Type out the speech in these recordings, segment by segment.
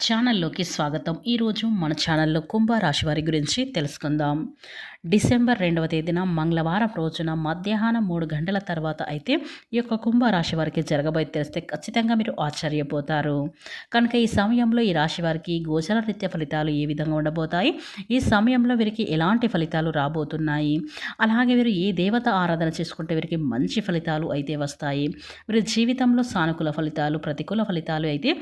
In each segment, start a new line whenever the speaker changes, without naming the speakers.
ఛానల్లోకి స్వాగతం. ఈరోజు మన ఛానల్లో కుంభరాశి వారి గురించి తెలుసుకుందాం. డిసెంబర్ రెండవ తేదీన మంగళవారం రోజున మధ్యాహ్నం మూడు గంటల తర్వాత అయితే ఈ యొక్క కుంభరాశి వారికి జరగబోయే తెలిస్తే ఖచ్చితంగా మీరు ఆశ్చర్యపోతారు. కనుక ఈ సమయంలో ఈ రాశి వారికి గోచర నిత్య ఫలితాలు ఏ విధంగా ఉండబోతాయి? ఈ సమయంలో వీరికి ఎలాంటి ఫలితాలు రాబోతున్నాయి? అలాగే వీరు ఏ దేవత ఆరాధన చేసుకుంటే వీరికి మంచి ఫలితాలు అయితే వస్తాయి? వీరి జీవితంలో సానుకూల ఫలితాలు ప్రతికూల ఫలితాలు అయితే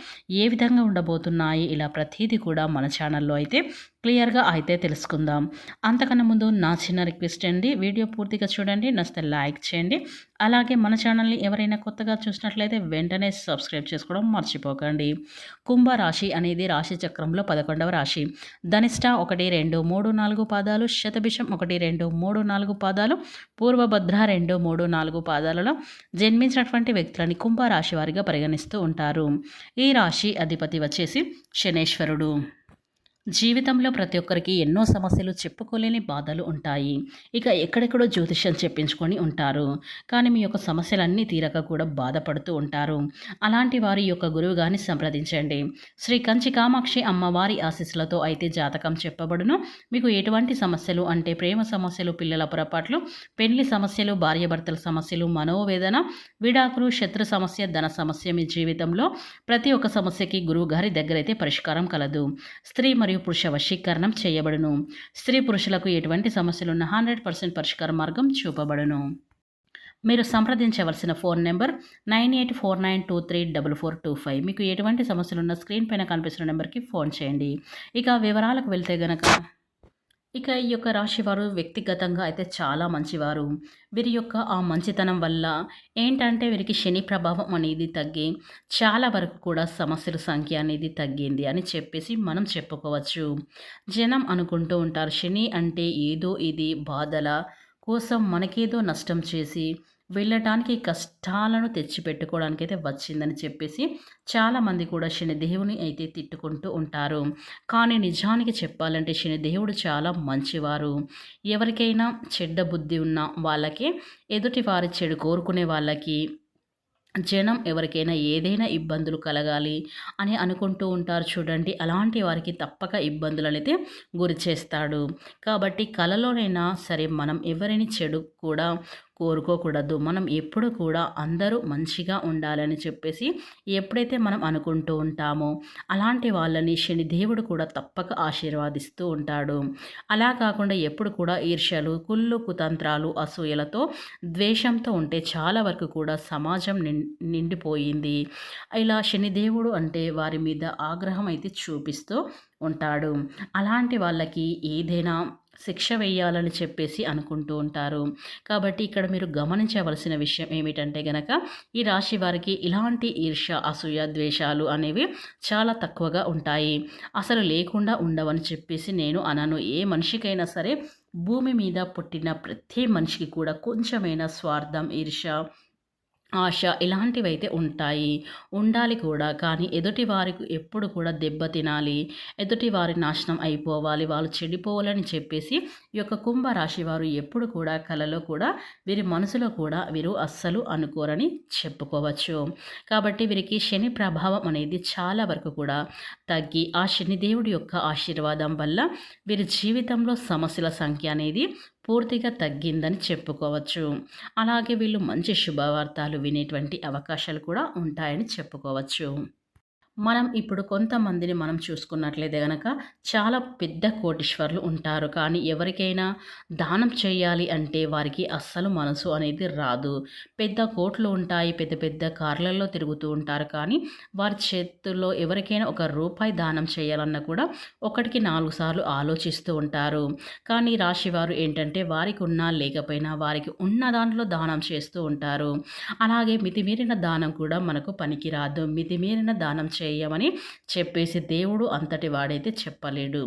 ఏ విధంగా ఉండబోతున్నాయి? ఇలా ప్రతిదీ కూడా మన ఛానల్లో అయితే క్లియర్గా అయితే తెలుసుకుందాం. అంతకన్నా ముందు నా చిన్న రిక్వెస్ట్ అండి. వీడియో పూర్తిగా చూడండి. నచ్చితే లైక్ చేయండి. అలాగే మన ఛానల్ని ఎవరైనా కొత్తగా చూసినట్లయితే వెంటనే సబ్స్క్రైబ్ చేసుకోవడం మర్చిపోకండి. కుంభరాశి అనేది రాశి చక్రంలో పదకొండవ రాశి. ధనిష్ట ఒకటి రెండు మూడు నాలుగు పాదాలు శతభిషం ఒకటి రెండు మూడు నాలుగు పాదాలు పూర్వభద్ర రెండు మూడు నాలుగు పాదాలలో జన్మించినటువంటి వ్యక్తులని కుంభరాశి వారిగా పరిగణిస్తూ ఉంటారు. ఈ రాశి అధిపతి వచ్చేసి శనేశ్వరుడు. జీవితంలో ప్రతి ఒక్కరికి ఎన్నో సమస్యలు చెప్పుకోలేని బాధలు ఉంటాయి. ఇక ఎక్కడెక్కడో జ్యోతిష్యం చెప్పించుకొని ఉంటారు. కానీ మీ యొక్క సమస్యలన్నీ తీరక కూడా బాధపడుతూ ఉంటారు. అలాంటి వారి యొక్క గురువుగాని సంప్రదించండి. శ్రీ కంచి కామాక్షి అమ్మవారి ఆశీస్సులతో అయితే జాతకం చెప్పబడును. మీకు ఎటువంటి సమస్యలు అంటే ప్రేమ సమస్యలు పిల్లల పొరపాట్లు పెళ్ళి సమస్యలు భార్యాభర్తల సమస్యలు మనోవేదన విడాకులు శత్రు సమస్య ధన సమస్య మీ జీవితంలో ప్రతి ఒక్క సమస్యకి గురువు గారి దగ్గర అయితే పరిష్కారం కలదు. స్త్రీ మరియు మరియు పురుష వశీకరణం చేయబడును. స్త్రీ పురుషులకు ఎటువంటి సమస్యలున్న హండ్రెడ్ పర్సెంట్ పరిష్కార మార్గం చూపబడును. మీరు సంప్రదించవలసిన phone number nine eight four nine two three double four two five. మీకు ఎటువంటి సమస్యలున్న స్క్రీన్ పైన కనిపిస్తున్న నెంబర్కి ఫోన్ చేయండి. ఇక వివరాలకు వెళ్తే గనక ఇక ఈ యొక్క రాశివారు వ్యక్తిగతంగా అయితే చాలా మంచివారు. వీరి యొక్క ఆ మంచితనం వల్ల ఏంటంటే వీరికి శని ప్రభావం అనేది తగ్గి చాలా వరకు కూడా సమస్యల సంఖ్య అనేది తగ్గింది అని చెప్పేసి మనం చెప్పుకోవచ్చు. జనం అనుకుంటూ ఉంటారు శని అంటే ఏదో ఇది బాధల కోసం మనకేదో నష్టం చేసి వెళ్ళటానికి కష్టాలను తెచ్చిపెట్టుకోవడానికి అయితే వచ్చిందని చెప్పేసి చాలామంది కూడా శనిదేవుని అయితే తిట్టుకుంటూ ఉంటారు. కానీ నిజానికి చెప్పాలంటే శనిదేవుడు చాలా మంచివారు. ఎవరికైనా చెడ్డ బుద్ధి ఉన్న వాళ్ళకి ఎదుటి వారి చెడు కోరుకునే వాళ్ళకి జనం ఎవరికైనా ఏదైనా ఇబ్బందులు కలగాలి అని అనుకుంటూ ఉంటారు చూడండి. అలాంటి వారికి తప్పక ఇబ్బందులు అనేది గురి చేస్తాడు. కాబట్టి కలలోనైనా సరే మనం ఎవరిని చెడు కూడా కోరుకోకూడదు. మనం ఎప్పుడు కూడా అందరూ మంచిగా ఉండాలని చెప్పేసి ఎప్పుడైతే మనం అనుకుంటూ ఉంటామో అలాంటి వాళ్ళని శనిదేవుడు కూడా తప్పక ఆశీర్వాదిస్తూ ఉంటాడు. అలా కాకుండా ఎప్పుడు కూడా ఈర్ష్యలు కుళ్ళు కుతంత్రాలు అసూయలతో ద్వేషంతో ఉంటే చాలా వరకు కూడా సమాజం నిండిపోయింది. ఇలా శనిదేవుడు అంటే వారి మీద ఆగ్రహం అయితే చూపిస్తూ ఉంటాడు. అలాంటి వాళ్ళకి ఏదైనా శిక్ష వేయాలని చెప్పేసి అనుకుంటూ ఉంటారు. కాబట్టి ఇక్కడ మీరు గమనించవలసిన విషయం ఏమిటంటే గనక ఈ రాశి వారికి ఇలాంటి ఈర్ష అసూయ ద్వేషాలు అనేవి చాలా తక్కువగా ఉంటాయి. అసలు లేకుండా ఉండవని చెప్పేసి నేను అనను. ఏ మనిషికైనా సరే భూమి మీద పుట్టిన ప్రతి మనిషికి కూడా కొంచెమైనా స్వార్థం ఈర్ష ఆశ ఇలాంటివైతే ఉంటాయి. ఉండాలి కూడా. కానీ ఎదుటి వారికి ఎప్పుడు కూడా దెబ్బ తినాలి. ఎదుటి వారి నాశనం అయిపోవాలి. వాళ్ళు చెడిపోవాలని చెప్పేసి ఈ యొక్క కుంభరాశి వారు ఎప్పుడు కూడా కలలో కూడా వీరి మనసులో కూడా వీరు అస్సలు అనుకోరని చెప్పుకోవచ్చు. కాబట్టి వీరికి శని ప్రభావం అనేది చాలా వరకు కూడా తగ్గి ఆ శనిదేవుడి యొక్క ఆశీర్వాదం వల్ల వీరి జీవితంలో సమస్యల సంఖ్య అనేది పూర్తిగా తగ్గిందని చెప్పుకోవచ్చు. అలాగే వీళ్ళు మంచి శుభవార్తలు వినేటువంటి అవకాశాలు కూడా ఉంటాయని చెప్పుకోవచ్చు. మనం ఇప్పుడు కొంతమందిని మనం చూసుకున్నట్లయితే కనుక చాలా పెద్ద కోటీశ్వర్లు ఉంటారు. కానీ ఎవరికైనా దానం చేయాలి అంటే వారికి అస్సలు మనసు అనేది రాదు. పెద్ద కోట్లు ఉంటాయి పెద్ద పెద్ద కార్లలో తిరుగుతూ ఉంటారు. కానీ వారి చేతుల్లో ఎవరికైనా ఒక రూపాయి దానం చేయాలన్నా కూడా ఒకటికి నాలుగు సార్లు ఆలోచిస్తూ ఉంటారు. కానీ రాశివారు ఏంటంటే వారికి ఉన్నా లేకపోయినా వారికి ఉన్న దాంట్లో దానం చేస్తూ ఉంటారు. అలాగే మితిమీరిన దానం కూడా మనకు పనికిరాదు. మితిమీరిన దానం చే చేయమని చెప్పేసి దేవుడు అంతటి వాడైతే చెప్పలేడు.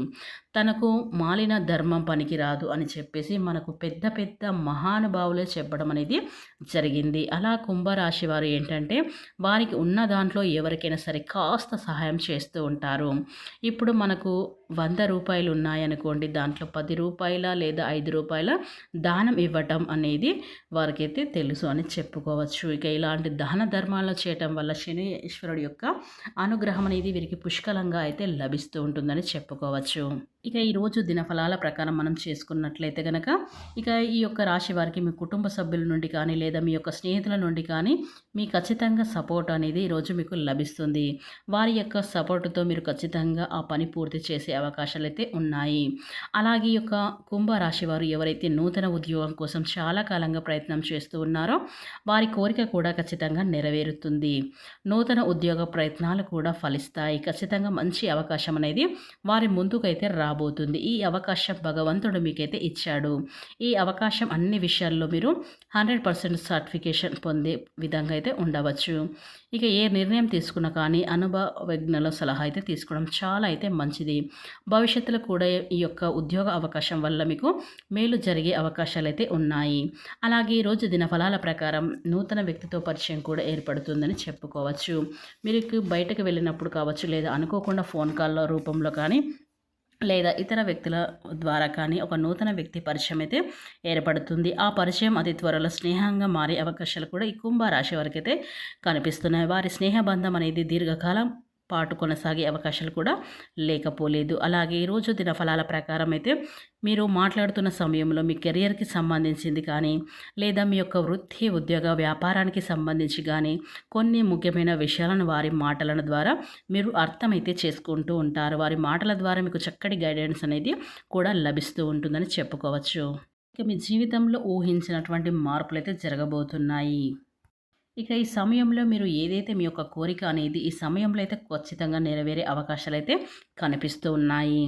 తనకు మాలిన ధర్మం పనికిరాదు అని చెప్పేసి మనకు పెద్ద పెద్ద మహానుభావులే చెప్పడం అనేది జరిగింది. అలా కుంభరాశి వారు ఏంటంటే వారికి ఉన్న దాంట్లో ఎవరికైనా సరే కాస్త సహాయం చేస్తూ ఉంటారు. ఇప్పుడు మనకు వంద రూపాయలు ఉన్నాయనుకోండి దాంట్లో పది రూపాయల లేదా ఐదు రూపాయల దానం ఇవ్వటం అనేది వారికైతే తెలుసు అని చెప్పుకోవచ్చు. ఇక ఇలాంటి దాన ధర్మాలు చేయటం వల్ల శనీశ్వరుడు యొక్క అనుగ్రహం అనేది వీరికి పుష్కలంగా అయితే లభిస్తూ ఉంటుందని చెప్పుకోవచ్చు. ఇక ఈరోజు దినఫలాల ప్రకారం మనం చేసుకున్నట్లయితే కనుక ఇక ఈ యొక్క రాశి వారికి మీ కుటుంబ సభ్యుల నుండి కానీ లేదా మీ యొక్క స్నేహితుల నుండి కానీ మీ ఖచ్చితంగా సపోర్ట్ అనేది ఈరోజు మీకు లభిస్తుంది. వారి యొక్క సపోర్టుతో మీరు ఖచ్చితంగా ఆ పని పూర్తి చేసే అవకాశాలు అయితే ఉన్నాయి. అలాగే ఈ యొక్క కుంభరాశి వారు ఎవరైతే నూతన ఉద్యోగం కోసం చాలా కాలంగా ప్రయత్నం చేస్తూ ఉన్నారో వారి కోరిక కూడా ఖచ్చితంగా నెరవేరుతుంది. నూతన ఉద్యోగ ప్రయత్నాలు కూడా ఫలిస్తాయి. ఖచ్చితంగా మంచి అవకాశం అనేది వారి ముందుకైతే రాబోతుంది. ఈ అవకాశం భగవంతుడు మీకైతే ఇచ్చాడు. ఈ అవకాశం అన్ని విషయాల్లో మీరు హండ్రెడ్ పర్సెంట్ సర్టిఫికేషన్ పొందే విధంగా అయితే ఉండవచ్చు. ఇక ఏ నిర్ణయం తీసుకున్నా కానీ అనుభవజ్ఞల సలహా అయితే తీసుకోవడం చాలా అయితే మంచిది. భవిష్యత్తులో కూడా ఈ యొక్క ఉద్యోగ అవకాశం వల్ల మీకు మేలు జరిగే అవకాశాలు అయితే ఉన్నాయి. అలాగే రోజు దినఫలాల ప్రకారం నూతన వ్యక్తితో పరిచయం కూడా ఏర్పడుతుందని చెప్పుకోవచ్చు. మీరు బయటకు వెళ్ళినప్పుడు కావచ్చు లేదా అనుకోకుండా ఫోన్ కాల్ రూపంలో కానీ లేదా ఇతర వ్యక్తుల ద్వారా కానీ ఒక నూతన వ్యక్తి పరిచయం అయితే ఏర్పడుతుంది. ఆ పరిచయం అతి త్వరలో స్నేహంగా మారే అవకాశాలు కూడా ఈ కుంభరాశి వారికి అయితే కనిపిస్తున్నాయి. వారి స్నేహ బంధం అనేది దీర్ఘకాలం పాటు కొనసాగే అవకాశాలు కూడా లేకపోలేదు. అలాగే ఈరోజు దిన ఫలాల ప్రకారం అయితే మీరు మాట్లాడుతున్న సమయంలో మీ కెరియర్కి సంబంధించింది కానీ లేదా మీ యొక్క వృత్తి ఉద్యోగ వ్యాపారానికి సంబంధించి కానీ కొన్ని ముఖ్యమైన విషయాలను వారి మాటల ద్వారా మీరు అర్థమైతే చేసుకుంటూ ఉంటారు. వారి మాటల ద్వారా మీకు చక్కటి గైడెన్స్ అనేది కూడా లభిస్తూ ఉంటుందని చెప్పుకోవచ్చు. ఇక మీ జీవితంలో ఊహించినటువంటి మార్పులు అయితే జరగబోతున్నాయి. ఇక ఈ సమయంలో మీరు ఏదైతే మీ యొక్క కోరిక అనేది ఈ సమయంలో అయితే ఖచ్చితంగా నెరవేరే అవకాశాలు అయితే కనిపిస్తూ ఉన్నాయి.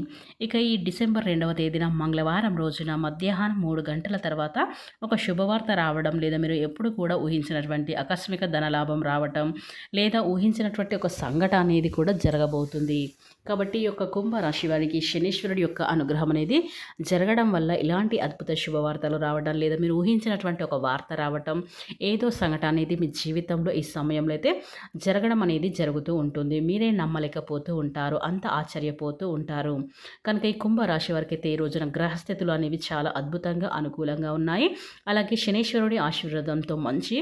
ఇక ఈ డిసెంబర్ రెండవ తేదీన మంగళవారం రోజున మధ్యాహ్నం మూడు గంటల తర్వాత ఒక శుభవార్త రావడం లేదా మీరు ఎప్పుడు కూడా ఊహించినటువంటి ఆకస్మిక ధనలాభం రావటం లేదా ఊహించినటువంటి ఒక సంఘటన అనేది కూడా జరగబోతుంది. కాబట్టి ఈ యొక్క కుంభరాశి వారికి శనీశ్వరుడి యొక్క అనుగ్రహం అనేది జరగడం వల్ల ఇలాంటి అద్భుత శుభవార్తలు రావడం లేదా మీరు ఊహించినటువంటి ఒక వార్త రావటం ఏదో సంఘటన అనేది మీ జీవితంలో ఈ సమయంలో అయితే జరగడం అనేది జరుగుతూ ఉంటుంది. మీరే నమ్మలేకపోతూ ఉంటారు. అంత ఆశ్చర్యపోతూ ఉంటారు. కనుక ఈ కుంభరాశి వారికి అయితే ఈ రోజున గ్రహస్థితులు అనేవి చాలా అద్భుతంగా అనుకూలంగా ఉన్నాయి. అలాగే శనీశ్వరుడి ఆశీర్వాదంతో మంచి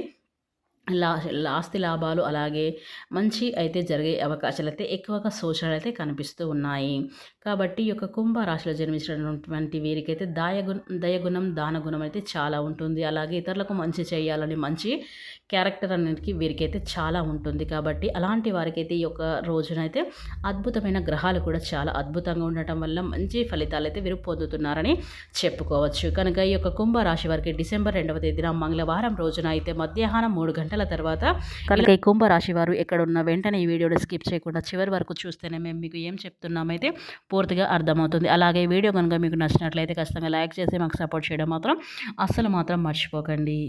లా ఆస్తి లాభాలు అలాగే మంచి అయితే జరిగే అవకాశాలు అయితే ఎక్కువగా సూచనలు అయితే కనిపిస్తూ ఉన్నాయి. కాబట్టి ఈ యొక్క కుంభరాశిలో జన్మించినటువంటి వీరికైతే దాయగు దయగుణం దానగుణం అయితే చాలా ఉంటుంది. అలాగే ఇతరులకు మంచి చేయాలని మంచి క్యారెక్టర్ అనేది వీరికైతే చాలా ఉంటుంది. కాబట్టి అలాంటి వారికైతే ఈ యొక్క రోజునైతే అద్భుతమైన గ్రహాలు కూడా చాలా అద్భుతంగా ఉండటం వల్ల మంచి ఫలితాలు అయితే వీరు పొందుతున్నారని చెప్పుకోవచ్చు. కనుక ఈ యొక్క కుంభరాశి వారికి డిసెంబర్ రెండవ తేదీన మంగళవారం రోజున అయితే మధ్యాహ్నం మూడు గంటల తర్వాత కనుక ఈ కుంభరాశి వారు ఎక్కడ ఉన్న వెంటనే ఈ వీడియోని స్కిప్ చేయకుండా చివరి వరకు చూస్తేనే మేము మీకు ఏం చెప్తున్నామైతే పూర్తిగా అర్థమవుతుంది. అలాగే ఈ వీడియో కనుక మీకు నచ్చినట్లయితే ఖచ్చితంగా లైక్ చేసి మాకు సపోర్ట్ చేయడం మాత్రం అస్సలు మాత్రం మర్చిపోకండి.